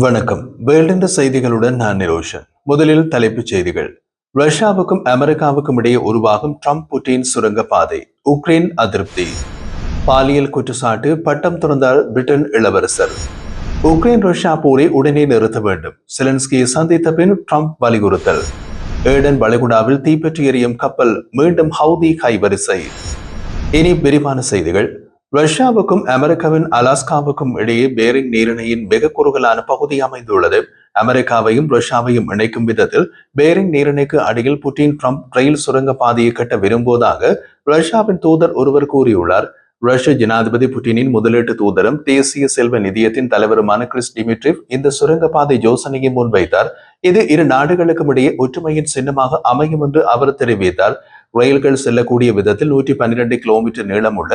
வணக்கம். வேல்டென்ற செய்திகளுடன் நான் நிரோஷன். முதலில் தலைப்புச் செய்திகள். ரஷ்யாவுக்கும் அமெரிக்காவுக்கும் இடையே உருவாகும் ட்ரம்ப் புட்டின் சுரங்கப்பாதை உக்ரைன் அதிருப்தி. பாலியல் குற்றச்சாட்டு பட்டம் துறந்தார் பிரிட்டன் இளவரசர். உக்ரைன் ரஷ்யா போரை உடனே நிறுத்த வேண்டும். செலன்ஸ்கியை சந்தித்த பின் ட்ரம்ப் வலியுறுத்தல். ஏடன் வளைகுடாவில் தீப்பற்றி எரியும் கப்பல் மீண்டும் ஹவுதி கைவரிசை. இனி விரிவான செய்திகள். ரஷ்யாவுக்கும் அமெரிக்காவின் அலாஸ்காவுக்கும் இடையே பேரிங் நீரிணையின் மிக குறுகலான பகுதி அமைந்துள்ளது. அமெரிக்காவையும் ரஷ்யாவையும் இணைக்கும் விதத்தில் பேரிங் நீரிணைக்கு அடியில் புட்டின் ட்ரம்ப் ரயில் சுரங்க பாதையை கட்ட விரும்புவதாக ரஷ்யாவின் தூதர் ஒருவர் கூறியுள்ளார். ரஷ்ய ஜனாதிபதி புட்டினின் முதலீட்டு தூதரும் தேசிய செல்வ நிதியத்தின் தலைவருமான கிறிஸ் டிமிட்ரிவ் இந்த சுரங்கப்பாதை யோசனையை முன்வைத்தார். இது இரு நாடுகளுக்கும் இடையே ஒற்றுமையின் சின்னமாக அமையும் என்று அவர் தெரிவித்தார். ரயில்கள் செல்லக்கூடிய விதத்தில் நூற்றி பன்னிரண்டு கிலோமீட்டர் நீளமுள்ள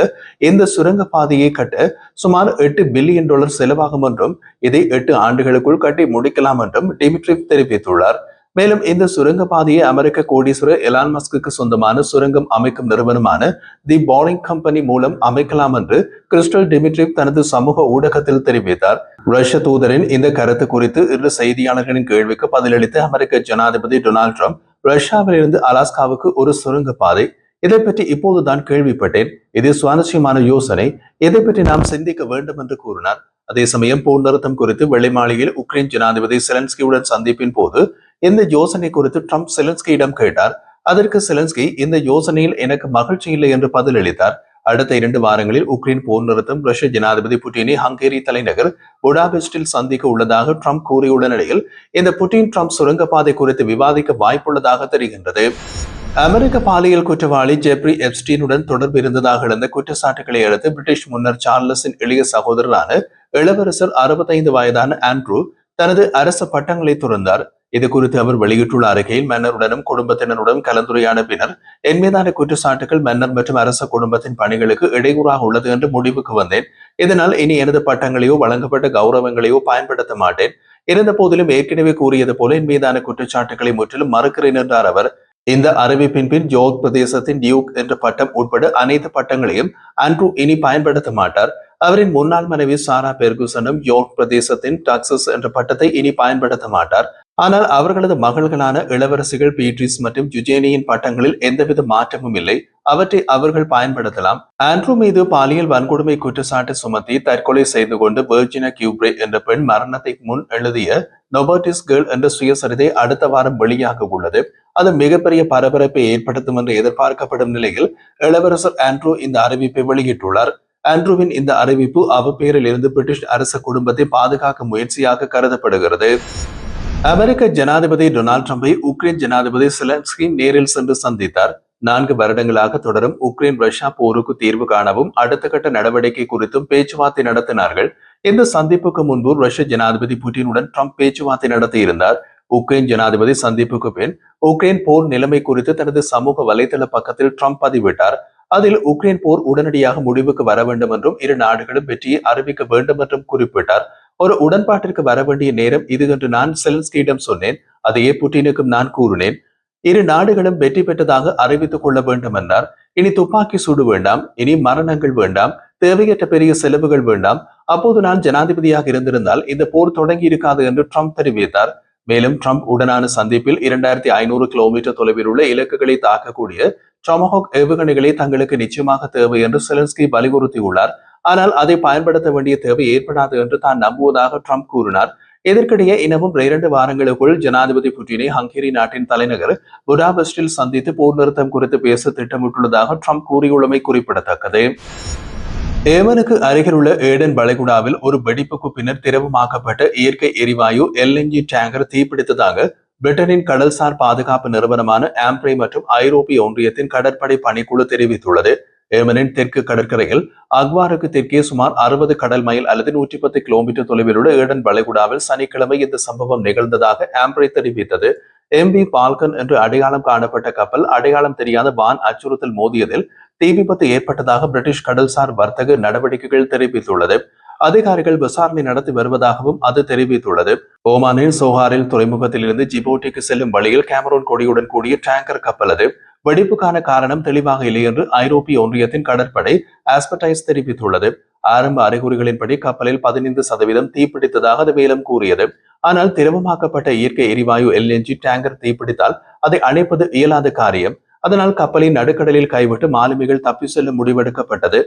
இந்த சுரங்க பாதையை கட்ட சுமார் எட்டு பில்லியன் டாலர் செலவாகும் என்றும் இதை எட்டு ஆண்டுகளுக்குள் கட்டி முடிக்கலாம் என்றும் டிமிட்ரிவ் தெரிவித்துள்ளார். மேலும் இந்த சுரங்க பாதையை அமெரிக்க கோடீஸ்வரர் எலான் மஸ்க்கு சொந்தமான சுரங்கம் அமைக்கும் நிறுவனமான தி போரிங் கம்பெனி மூலம் அமைக்கலாம் என்று கிறிஸ்டல் டிமிட்ரிவ் தனது சமூக ஊடகத்தில் தெரிவித்தார். ரஷ்ய தூதரின் இந்த கருத்து குறித்து இரு செய்தியாளர்களின் கேள்விக்கு பதிலளித்த அமெரிக்க ஜனாதிபதி டொனால்ட் ட்ரம்ப் ரஷ்யாவிலிருந்து அலாஸ்காவுக்கு ஒரு சுரங்க பாதை. இதை பற்றி இப்போதுதான் கேள்விப்பட்டேன். இது சுவாரஸ்யமான யோசனை. இதை பற்றி நாம் சிந்திக்க வேண்டும் என்று கூறினார். அதே சமயம் போர் நிறுத்தம் குறித்து வெள்ளை மாளிகையில் உக்ரைன் ஜனாதிபதி செலன்ஸ்கியுடன் சந்திப்பின் போது இந்த யோசனை குறித்து ட்ரம்ப் செலன்ஸ்கியிடம் கேட்டார். அதற்கு செலன்ஸ்கி இந்த யோசனையில் எனக்கு மகிழ்ச்சி இல்லை என்று பதிலளித்தார். அடுத்த இரண்டு வாரங்களில் உக்ரைன் போர் நிறுத்தம் ரஷ்ய ஜனாதிபதி புட்டினை ஹங்கேரி தலைநகர் புடாபெஸ்டில் சந்திக்க உள்ளதாக ட்ரம்ப் கூறியுள்ள நிலையில் இந்த புட்டின் ட்ரம்ப் சுரங்கப்பாதை குறித்து விவாதிக்க வாய்ப்புள்ளதாக தெரிகின்றது. அமெரிக்க பாலியல் குற்றவாளி ஜெப்ரி எப்ஸ்டீனுடன் தொடர்பு இருந்ததாக எழுந்த குற்றச்சாட்டுகளை அடுத்து பிரிட்டிஷ் முன்னர் சார்லஸின் இளைய சகோதரரான இளவரசர் அறுபத்தைந்து வயதான ஆண்ட்ரூ தனது அரச பட்டங்களை துறந்தார். இது குறித்து அவர் வெளியிட்டுள்ள அறிக்கையில் மன்னருடனும் குடும்பத்தினருடன் கலந்துரையாட பின்னர் என் மீதான குற்றச்சாட்டுகள் மன்னர் மற்றும் அரச குடும்பத்தின் பணிகளுக்கு இடையூறாக உள்ளது என்று முடிவுக்கு வந்தேன். இதனால் இனி எனது பட்டங்களையோ வழங்கப்பட்ட கௌரவங்களையோ பயன்படுத்த மாட்டேன். இருந்த போதிலும் ஏற்கனவே கூறியது போல என் மீதான குற்றச்சாட்டுகளை முற்றிலும் மறுக்கிறேன் என்றார் அவர். இந்த அறிவிப்பின் பின் ஜோத் பிரதேசத்தின் டியூக் என்ற பட்டம் உட்பட அனைத்து பட்டங்களையும் அன்ட்ரூ இனி பயன்படுத்த மாட்டார். அவரின் முன்னாள் மனைவி சாரா பெர்குசனும் யோர்க் பிரதேசத்தின் டாக்ஸஸ் என்ற பட்டத்தை இனி பயன்படுத்த மாட்டார். ஆனால் அவர்களது மகள்களான இளவரசிகள் பீட்ரிஸ் மற்றும் ஜுஜேனியின் பட்டங்களில் எந்தவித மாற்றமும் இல்லை. அவற்றை அவர்கள் பயன்படுத்தலாம். ஆண்ட்ரூ மீது பாலியல் வன்கொடுமை குற்றச்சாட்டு சுமத்தி தற்கொலை செய்து கொண்டு வெர்ஜினா கியூப்ரே என்ற பெண் மரணத்தை முன் எழுதிய நொபர்டிஸ் கேர்ள் என்ற சுயசரிதை அடுத்த வாரம் வெளியாக உள்ளது. அது மிகப்பெரிய பரபரப்பை ஏற்படுத்தும் என்று எதிர்பார்க்கப்படும் நிலையில் இளவரசர் ஆண்ட்ரூ இந்த அறிவிப்பை வெளியிட்டுள்ளார். ஆண்ட்ரூவின் இந்த அறிவிப்பு அவ இருந்து பிரிட்டிஷ் அரச குடும்பத்தை பாதுகாக்க முயற்சியாக கருதப்படுகிறது. அமெரிக்க ஜனாதிபதி டொனால்ட் ட்ரம்பை உக்ரைன் ஜனாதிபதி சிலன்ஸ்கி நேரில் சென்று சந்தித்தார். நான்கு வருடங்களாக தொடரும் உக்ரைன் ரஷ்யா போருக்கு தீர்வு காணவும் அடுத்த கட்ட நடவடிக்கை குறித்தும் பேச்சுவார்த்தை நடத்தினார்கள். இந்த சந்திப்புக்கு முன்பு ரஷ்ய ஜனாதிபதி புட்டினுடன் ட்ரம்ப் பேச்சுவார்த்தை நடத்தியிருந்தார். உக்ரைன் ஜனாதிபதி சந்திப்புக்கு பின் உக்ரைன் போர் நிலைமை குறித்து தனது சமூக வலைதள பக்கத்தில் ட்ரம்ப் பதிவிட்டார். அதில் உக்ரைன் போர் உடனடியாக முடிவுக்கு வர வேண்டும் என்றும் இரு நாடுகளும் வெற்றியை அறிவிக்க வேண்டும் என்றும் குறிப்பிட்டார். ஒரு உடன்பாட்டிற்கு வர வேண்டிய நேரம் இது என்று நான் செலன்ஸ்கியிடம் சொன்னேன். அதையே புட்டினுக்கும் நான் கூறினேன். இரு நாடுகளும் வெற்றி பெற்றதாக அறிவித்துக் கொள்ள வேண்டும் என்றார். இனி துப்பாக்கி சூடு வேண்டாம். இனி மரணங்கள் வேண்டாம். தேவையற்ற பெரிய செலவுகள் வேண்டாம். அப்போது நான் ஜனாதிபதியாக இருந்திருந்தால் இந்த போர் தொடங்கி இருக்காது என்று ட்ரம்ப் தெரிவித்தார். மேலும் ட்ரம்ப் உடனான சந்திப்பில் இரண்டாயிரத்தி ஐநூறு கிலோமீட்டர் தொலைவில் உள்ள இலக்குகளை தாக்கக்கூடிய ட்ரமஹாக் ஏவுகணைகளே தங்களுக்கு நிச்சயமாக தேவை என்று செலன்ஸ்கி வலியுறுத்தியுள்ளார். ஆனால் அதை பயன்படுத்த வேண்டிய தேவை ஏற்படாது என்று தான் நம்புவதாக ட்ரம்ப் கூறினார். இதற்கிடையே இன்னமும் இரண்டு வாரங்களுக்குள் ஜனாதிபதி புட்டினை ஹங்கேரி நாட்டின் தலைநகர் புடாபெஸ்டில் சந்தித்து போர் நிறுத்தம் குறித்து பேச திட்டமிட்டுள்ளதாக ட்ரம்ப் கூறியுள்ளமை குறிப்பிடத்தக்கது. ஏமனுக்கு அருகிலுள்ள ஏடன் வளைகுடாவில் ஒரு வெடிப்புக்கு பின்னர் திரவமாக்கப்பட்ட இயற்கை எரிவாயு எல்என்ஜி டேங்கர் தீப்பிடித்ததாக பிரிட்டனின் கடல்சார் பாதுகாப்பு நிறுவனமான ஆம்ப்ரே மற்றும் ஐரோப்பிய ஒன்றியத்தின் கடற்படை பணிக்குழு தெரிவித்துள்ளது. ஏமனின் தெற்கு கடற்கரையில் அக்வாருக்கு தெற்கே சுமார் அறுபது கடல் மைல் அல்லது நூற்றி பத்து கிலோமீட்டர் தொலைவில் உள்ள ஏடன் வளைகுடாவில் சனிக்கிழமை இந்த சம்பவம் நிகழ்ந்ததாக ஆம்ப்ரே தெரிவித்தது. எம்பி பால்கன் என்று அடையாளம் காணப்பட்ட கப்பல் அடையாளம் தெரியாத வான் அச்சுறுத்தல் மோதியதில் தீ விபத்து ஏற்பட்டதாக பிரிட்டிஷ் கடல்சார் வர்த்தக நடவடிக்கைகள் தெரிவித்துள்ளது. அதிகாரிகள் விசாரணை நடத்தி வருவதாகவும் அது தெரிவித்துள்ளது. ஓமானில் சோஹாரில் துறைமுகத்திலிருந்து ஜிபோட்டிக்கு செல்லும் வழியில் கேமரோன் கொடியுடன் கூடிய டேங்கர் கப்பல் அது வெடிப்புக்கான காரணம் தெளிவாக இல்லை என்று ஐரோப்பிய ஒன்றியத்தின் கடற்படை ஆஸ்பர்டைஸ் தெரிவித்துள்ளது. ஆரம்ப அறிகுறிகளின்படி கப்பலில் பதினைந்து சதவீதம் தீப்பிடித்ததாக அது மேலும் கூறியது. ஆனால் திரவமாக்கப்பட்ட இயற்கை எரிவாயு எல்என்ஜி டேங்கர் தீப்பிடித்தால் அதை அணைப்பது இயலாத காரியம். அதனால் கப்பலின் நடுக்கடலில் கைவிட்டு மாலுமிகள் தப்பி செல்ல முடிவெடுக்கப்பட்டது.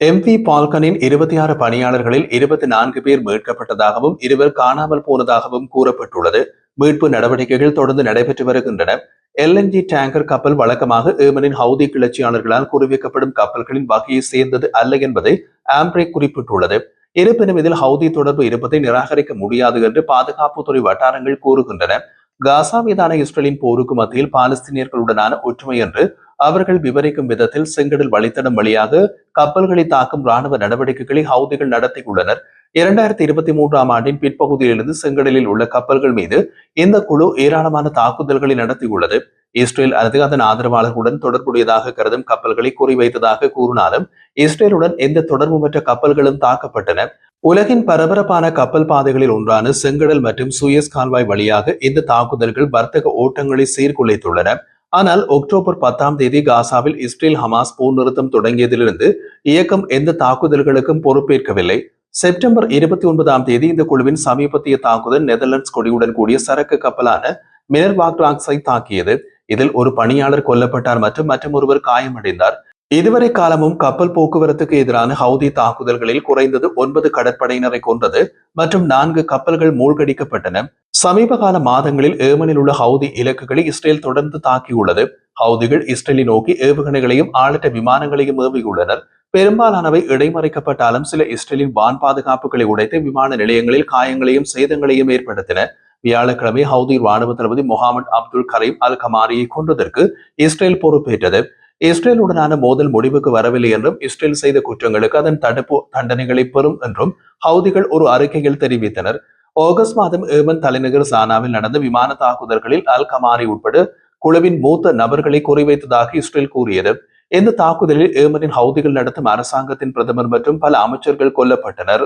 எம்பி பால்கனின் இருபத்தி ஆறு பணியாளர்களில் இருபத்தி நான்கு பேர் மீட்கப்பட்டதாகவும் இருவர் காணாமல் போனதாகவும் கூறப்பட்டுள்ளது. மீட்பு நடவடிக்கைகள் தொடர்ந்து நடைபெற்று வருகின்றன. எல்என்ஜி டேங்கர் கப்பல் வழக்கமாக ஏமனின் ஹவுதி கிளர்ச்சியாளர்களால் குறிவைக்கப்படும் கப்பல்களின் வகையை சேர்ந்தது அல்ல என்பதை ஆம்ப்ரே குறிப்பிட்டுள்ளது. இருப்பினும் இதில் ஹவுதி தொடர்பு இருப்பதை நிராகரிக்க முடியாது என்று பாதுகாப்புத்துறை வட்டாரங்கள் கூறுகின்றன. காசா மீதான இஸ்ரேலின் போருக்கு மத்தியில் பாலஸ்தீனியர்களுடனான ஒற்றுமை என்று அவர்கள் விவரிக்கும் விதத்தில் செங்கடல் வழித்தடம் வழியாக கப்பல்களை தாக்கும் ராணுவ நடவடிக்கைகளை ஹவுதிகள் நடத்தியுள்ளனர். இரண்டாயிரத்தி இருபத்தி மூன்றாம் ஆண்டின் பிற்பகுதியிலிருந்து செங்கடலில் உள்ள கப்பல்கள் மீது இந்த குழு ஏராளமான தாக்குதல்களை நடத்தியுள்ளது. இஸ்ரேல் அல்லது அதன் ஆதரவாளர்களுடன் தொடர்புடையதாக கருதும் கப்பல்களை குறிவைத்ததாக கூறினாலும் இஸ்ரேலுடன் எந்த தொடர்புமற்ற கப்பல்களும் தாக்கப்பட்டன. உலகின் பரபரப்பான கப்பல் பாதைகளில் ஒன்றான செங்கடல் மற்றும் சுயஸ் கால்வாய் வழியாக இந்த தாக்குதல்கள் வர்த்தக ஓட்டங்களை சீர்குலைத்துள்ளன. ஆனால் அக்டோபர் பத்தாம் தேதி காசாவில் இஸ்ரேல் ஹமாஸ் போர் நிறுத்தம் தொடங்கியதிலிருந்து இயக்கம் எந்த தாக்குதல்களுக்கும் பொறுப்பேற்கவில்லை. செப்டம்பர் இருபத்தி ஒன்பதாம் தேதி இந்த குழுவின் சமீபத்திய தாக்குதல் நெதர்லாண்ட்ஸ் கொடியுடன் கூடிய சரக்கு கப்பலான மினர்வாக்லாக்ஸை தாக்கியது. இதில் ஒரு பணியாளர் கொல்லப்பட்டார் மற்றும் மற்றொருவர் காயமடைந்தார். இதுவரை காலமும் கப்பல் போக்குவரத்துக்கு எதிரான ஹவுதி தாக்குதல்களில் குறைந்தது ஒன்பது கடற்படையினரை கொன்றது மற்றும் நான்கு கப்பல்கள் மூழ்கடிக்கப்பட்டன. சமீப கால மாதங்களில் ஏமனில் உள்ள ஹவுதி இலக்குகளை இஸ்ரேல் தொடர்ந்து தாக்கியுள்ளது. ஹவுதிகள் இஸ்ரேலை நோக்கி ஏவுகணைகளையும் ஆளற்ற விமானங்களையும் ஏவியுள்ளனர். பெரும்பாலானவை இடைமறைக்கப்பட்டாலும் சில இஸ்ரேலின் வான் பாதுகாப்புகளை உடைத்து விமான நிலையங்களில் காயங்களையும் சேதங்களையும் ஏற்படுத்தின. வியாழக்கிழமை ஹவுதி ராணுவ தளபதி முகமது அப்துல் கரீம் அல் கமாரியை கொன்றதற்கு இஸ்ரேல் பொறுப்பேற்றது. இஸ்ரேலுடனான மோதல் முடிவுக்கு வரவில்லை என்றும் இஸ்ரேல் செய்த குற்றங்களுக்கு அதன் தடுப்பு தண்டனைகளை பெறும் என்றும் ஹவுதிகள் ஒரு அறிக்கையில் தெரிவித்தனர். ஆகஸ்ட் மாதம் ஏமன் தலைநகர் சானாவில் நடந்த விமான தாக்குதல்களில் அல் கமாரி உட்பட குழுவின் மூத்த நபர்களை குறிவைத்ததாக இஸ்ரேல் கூறியது. இந்த தாக்குதலில் ஏமனின் ஹவுதிகள் நடத்தும் அரசாங்கத்தின் பிரதமர் மற்றும் பல அமைச்சர்கள் கொல்லப்பட்டனர்.